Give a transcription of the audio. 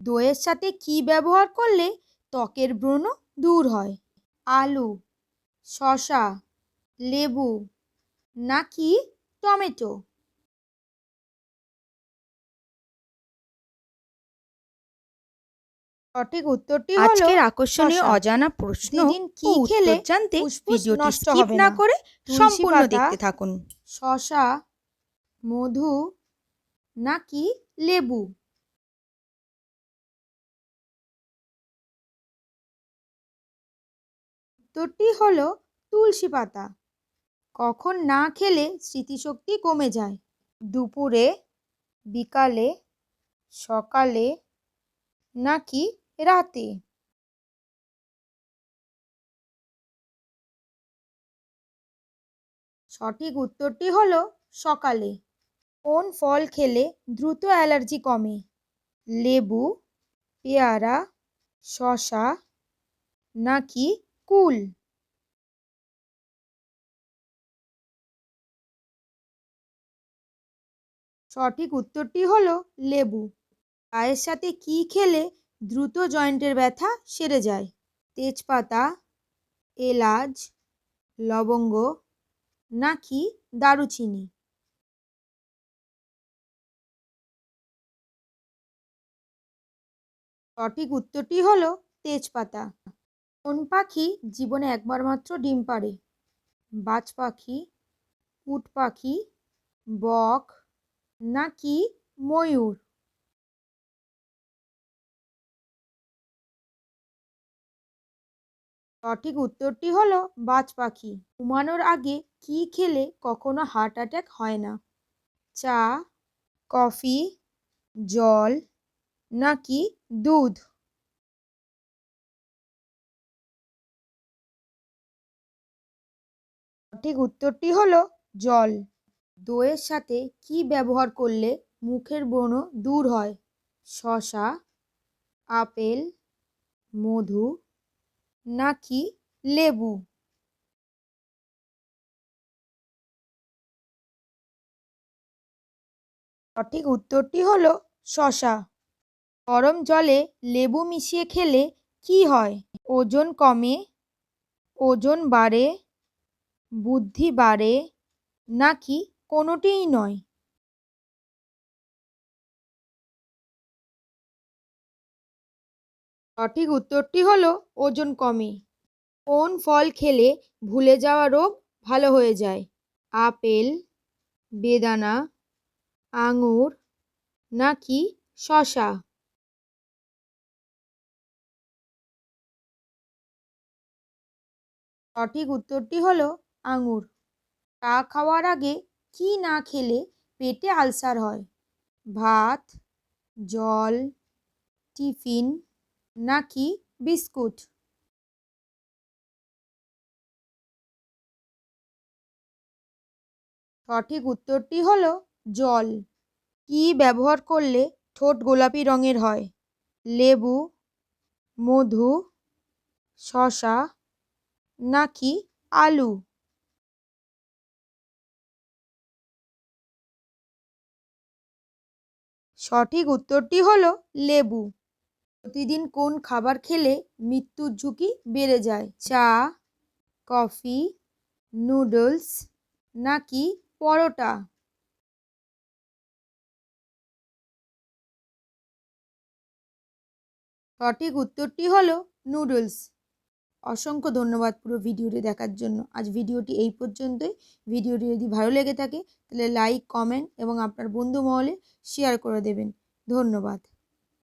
দইয়ের সাথে কি ব্যবহার করলে ত্বকের ব্রণ দূর হয়? আলু শশা লেবু নাকি টমেটো? সঠিক উত্তরটি হলো আজকের আকর্ষণীয় অজানা প্রশ্ন কি খেলে জানতে ভিডিওটি স্কিপ হবে না? করে সম্পূর্ণ দেখতে থাকুন। শসা মধু নাকি লেবু? উত্তরটি হলো তুলসী পাতা। কখন না খেলে স্মৃতিশক্তি কমে যায়? দুপুরে, বিকালে, সকালে নাকি রাতে? সঠিক উত্তরটি হলো সকালে। কোন ফল খেলে দ্রুত অ্যালার্জি কমে? লেবু, পেয়ারা, শসা নাকি কুল সঠিক উত্তরটি হলো লেবু। পায়ের সাথে কি খেলে দ্রুত জয়েন্টের ব্যথা সেরে যায়? তেজপাতা, এলাচ, লবঙ্গ নাকি দারুচিনি? সঠিক উত্তরটি হলো তেজপাতা। কোন পাখি জীবনে একবার মাত্র ডিম পাড়ে। বাজ পাখি, উট পাখি, বক নাকি ময়ূর? সঠিক উত্তরটি হলো বাজ পাখি। ঘুমানোর আগে কি খেলে কখনো হার্ট অ্যাটাক হয় না? চা, কফি, জল নাকি দুধ? সঠিক উত্তরটি হলো জল। দইয়ের সাথে কি ব্যবহার করলে মুখের ব্রণ দূর হয়? শশা আপেল, মধু নাকি লেবু? সঠিক উত্তরটি হলো শশা গরম জলে লেবু মিশিয়ে খেলে কি হয়? ওজন কমে? ওজন বাড়ে? বুদ্ধি বাড়ে নাকি কোনোটিই নয়? সঠিক উত্তরটি হলো ওজন কমে। কোন ফল খেলে ভুলে যাওয়া রোগ ভালো হয়ে যায়? আপেল, বেদানা, আঙুর নাকি শশা? সঠিক উত্তরটি হলো আঙুর। চা খাওয়ার আগে কি না খেলে পেটে আলসার হয়? ভাত, জল, টিফিন নাকি বিস্কুট? সঠিক উত্তরটি হলো জল। কি ব্যবহার করলে ঠোঁট গোলাপি রঙের হয়? লেবু, মধু, শসা নাকি আলু? সঠিক উত্তরটি হলো লেবু। প্রতিদিন কোন খাবার খেলে মৃত্যুর ঝুঁকি বেড়ে যায়? চা, কফি, নুডলস নাকি পরোটা? সঠিক উত্তরটি হলো নুডলস। অসংখ্য ধন্যবাদ পুরো ভিডিওটি দেখার জন্য। আজ ভিডিওটি এই পর্যন্তই। ভিডিওটি যদি ভালো লেগে থাকে, তাহলে লাইক কমেন্ট এবং আপনার বন্ধু মহলে শেয়ার করে দেবেন। ধন্যবাদ।